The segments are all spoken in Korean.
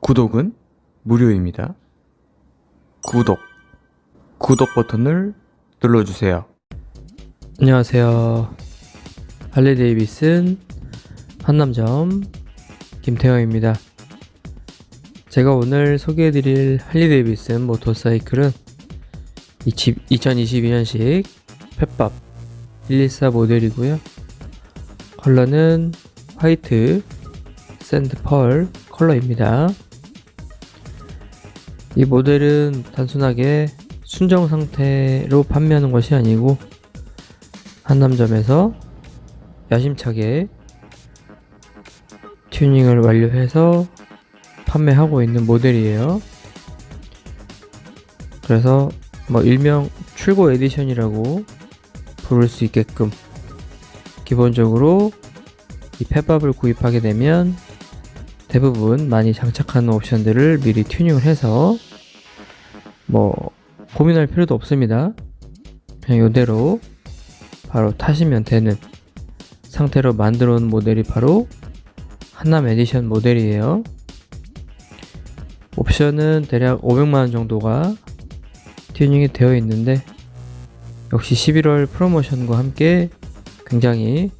구독은 무료입니다. 구독, 구독 버튼을 눌러주세요. 안녕하세요. 할리 데이비슨 한남점 김태형입니다. 제가 오늘 소개해드릴 할리 데이비슨 모터사이클은 2022년식 펫밥 114 모델이고요. 컬러는 화이트 샌드 펄 컬러입니다. 이 모델은 단순하게 순정 상태로 판매하는 것이 아니고 한남점에서 야심차게 튜닝을 완료해서 판매하고 있는 모델이에요. 그래서 뭐 일명 출고 에디션이라고 부를 수 있게끔 기본적으로 이 펫밥을 구입하게 되면 대부분 많이 장착하는 옵션들을 미리 튜닝을 해서 뭐 고민할 필요도 없습니다. 그냥 이대로 바로 타시면 되는 상태로 만들어 놓은 모델이 바로 한남 에디션 모델이에요. 옵션은 대략 500만원 정도가 튜닝이 되어 있는데 역시 11월 프로모션과 함께 굉장히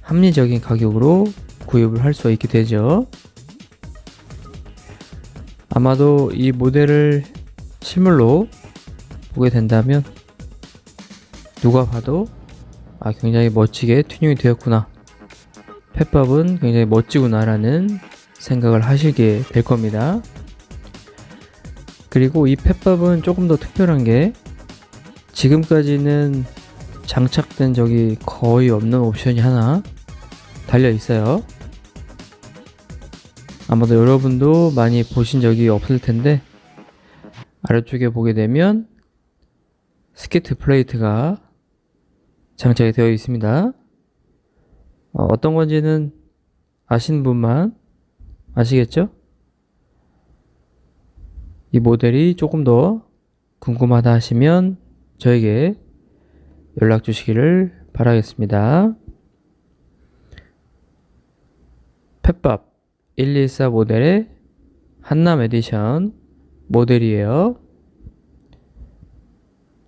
합리적인 가격으로 구입을 할 수 있게 되죠. 아마도 이 모델을 실물로 보게 된다면 누가 봐도 아 굉장히 멋지게 튜닝이 되었구나. 펫밥은 굉장히 멋지구나 라는 생각을 하시게 될 겁니다. 그리고 이 펫밥은 조금 더 특별한 게 지금까지는 장착된 적이 거의 없는 옵션이 하나 달려 있어요 아마도 여러분도 많이 보신 적이 없을 텐데 아래쪽에 보게 되면 스케트 플레이트가 장착이 되어 있습니다. 어, 떤 건지는 아시는 분만 아시겠죠? 이 모델이 조금 더 궁금하다 하시면 저에게 연락 주시기를 바라겠습니다. 펫밥 114 모델의 한남 에디션 모델이에요.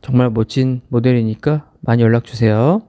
정말 멋진 모델이니까 많이 연락 주세요.